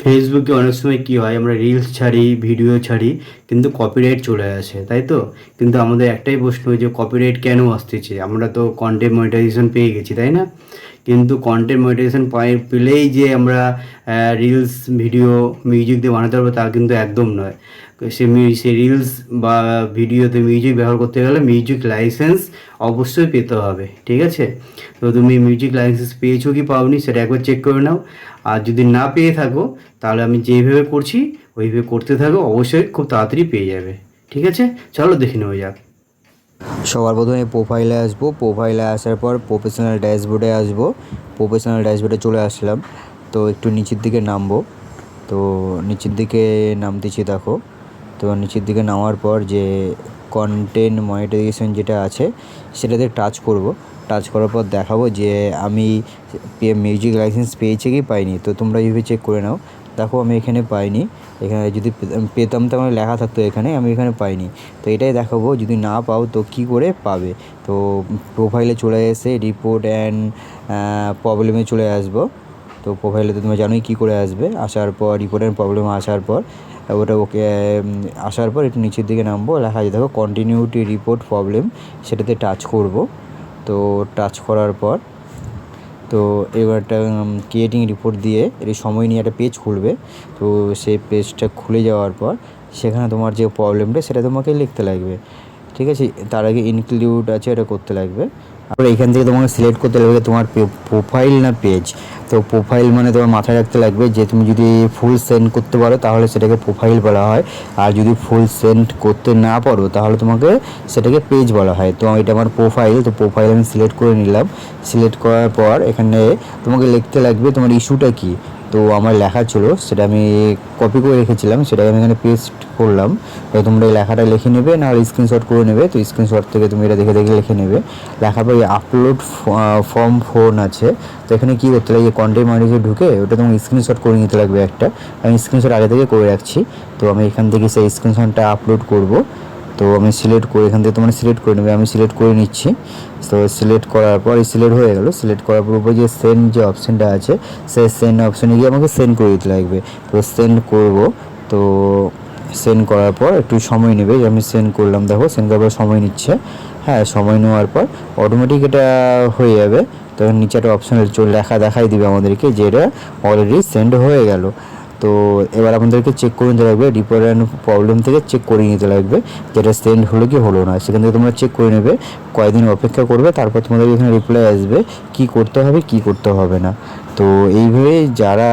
ফেসবুকে অনেক সময় কী হয়, আমরা রিলস ছাড়ি ভিডিও ছাড়ি, কিন্তু কপিরাইট চলে আসে, তাই তো? কিন্তু আমাদের একটাই প্রশ্ন যে কপিরাইট কেন আসতেছে? আমরা তো কন্টেন্ট মনিটাইজেশন পেয়ে গেছি, তাই না? কিন্তু কন্টেন্ট মনিটাইজেশন পাই পেলেই যে আমরা রিলস ভিডিও মিউজিক দিয়ে বানাতে পারব তা কিন্তু একদম নয়। সে সে রিলস বা ভিডিওতে মিউজিক ব্যবহার করতে গেলে মিউজিক লাইসেন্স অবশ্যই পেতে হবে, ঠিক আছে? তো তুমি মিউজিক লাইসেন্স পেয়েছ কি পাওনি সেটা একবার চেক করে নাও। আর যদি না পেয়ে থাকো, তাহলে আমি যেইভাবে করছি, ওইভাবে করতে থাকো, অবশ্যই খুব তাড়াতাড়ি পেয়ে যাবে, ঠিক আছে? চলো দেখে নেওয়া যাক। সবার প্রথমে প্রোফাইলে আসব। প্রোফাইলে আসার পর প্রফেশনাল ড্যাশবোর্ডে আসব। প্রফেশনাল ড্যাশবোর্ডে চলে আসলাম। তো একটু নিচের দিকে নামবো। তো নিচের দিকে নামতেছি দেখো। তো নিচের দিকে নামার পর যে কন্টেন্ট মনিটাইজেশন যেটা আছে, সেটাতে টাচ করব। টাচ করার পর দেখাবো যে আমি মিউজিক লাইসেন্স পেয়েছি কি পাইনি। তো তোমরা এইভাবে চেক করে নাও। দেখো আমি এখানে পাইনি। এখানে যদি পেতাম তো আমার লেখা থাকতো এখানে, আমি এখানে পাইনি। তো এটাই দেখাবো, যদি না পাও তো কী করে পাবে? তো প্রোফাইলে চলে এসে রিপোর্ট অ্যান্ড প্রবলেমে চলে আসব। তো প্রোফাইলে তো তুমি জানোই কী করে আসবে। আসার পর রিপোর্ট অ্যান্ড প্রবলেম আসার পর, ওটা ওকে আসার পর একটু নিচের দিকে নামবো, লেখা আছে, দেখো কন্টিনিউটি রিপোর্ট প্রবলেম সেটাতে টাচ করব। তো টাচ করার পর তো এবার একটা ক্রিয়েটিং রিপোর্ট দিয়ে এর সময় নিয়ে একটা পেজ খুলবে। তো সেই পেজটা খুলে যাওয়ার পর সেখানে তোমার যে প্রবলেমটা সেটা তোমাকে লিখতে লাগবে। ঠিক আছে? তার আগে ইনক্লুড আছে এটা করতে লাগবে। আর এখান থেকে তোমাকে সিলেক্ট করতে লাগবে তোমার প্রোফাইল না পেজ তো প্রোফাইল মানে তোমার মাথায় রাখতে লাগবে যে তুমি যদি ফুল সেন্ড করতে পারো, তাহলে সেটাকে প্রোফাইল বলা হয়। আর যদি ফুল সেন্ড করতে না পারো, তাহলে তোমাকে সেটাকে পেজ বলা হয়। তো এটা আমার প্রোফাইল তো প্রোফাইল আমি সিলেক্ট করে নিলাম। সিলেক্ট করার পর এখানে তোমাকে লিখতে লাগবে তোমার ইস্যুটা কী? তো আমার লেখা ছিল, সেটা আমি কপি করে রেখেছিলাম, সেটাকে আমি এখানে পেস্ট করলাম। তো তোমরা এই লেখাটা লিখে নেবে না স্ক্রিনশট করে নেবে, তো স্ক্রিনশট থেকে তুমি এটা দেখে দেখে লিখে নেবে। লেখার পর আপলোড ফর্ম ফোন আছে। তো এখানে কী করতে লাগবে কন্টেন্ট মাইনেজে ঢুকে, ওটা তোমার স্ক্রিনশট করে নিতে লাগবে একটা। আমি স্ক্রিনশট আগে থেকে করে রাখছি। তো আমি এখান থেকে সেই স্ক্রিনশটটা আপলোড করব। তো আমি সিলেক্ট করে, এখান থেকে তোমরা সিলেক্ট করে নেবে, আমি সিলেক্ট করে নিচ্ছি। তো সিলেক্ট করার পর সিলেক্ট হয়ে গেল। সিলেক্ট করার পর উপরে যে সেন্ড যে অপশানটা আছে, সেই সেন্ড অপশানে গিয়ে আমাকে সেন্ড করে দিতে লাগবে। তো সেন্ড করব। তো সেন্ড করার পর একটু সময় নেবে আমি সেন্ড করলাম। দেখো সেন্ড করার পর সময় নিচ্ছে। হ্যাঁ সময় নেওয়ার পর অটোমেটিক এটা হয়ে যাবে। তখন নিচে একটা অপশান লেখা দেখাই দিবে আমাদেরকে যে এটা অলরেডি সেন্ড হয়ে গেল। তো এবার আপনাদেরকে চেক করে নিতে লাগবে অ্যান্ড প্রবলেম থেকে চেক করে নিতে লাগবে যেটা সেন্ড হলো কি হলো না। সেখান থেকে তোমরা চেক করে নেবে কয়েকদিন অপেক্ষা করবে, তারপর তোমাদের এখানে রিপ্লাই আসবে, কি করতে হবে, কি করতে হবে না। তো এইভাবে যারা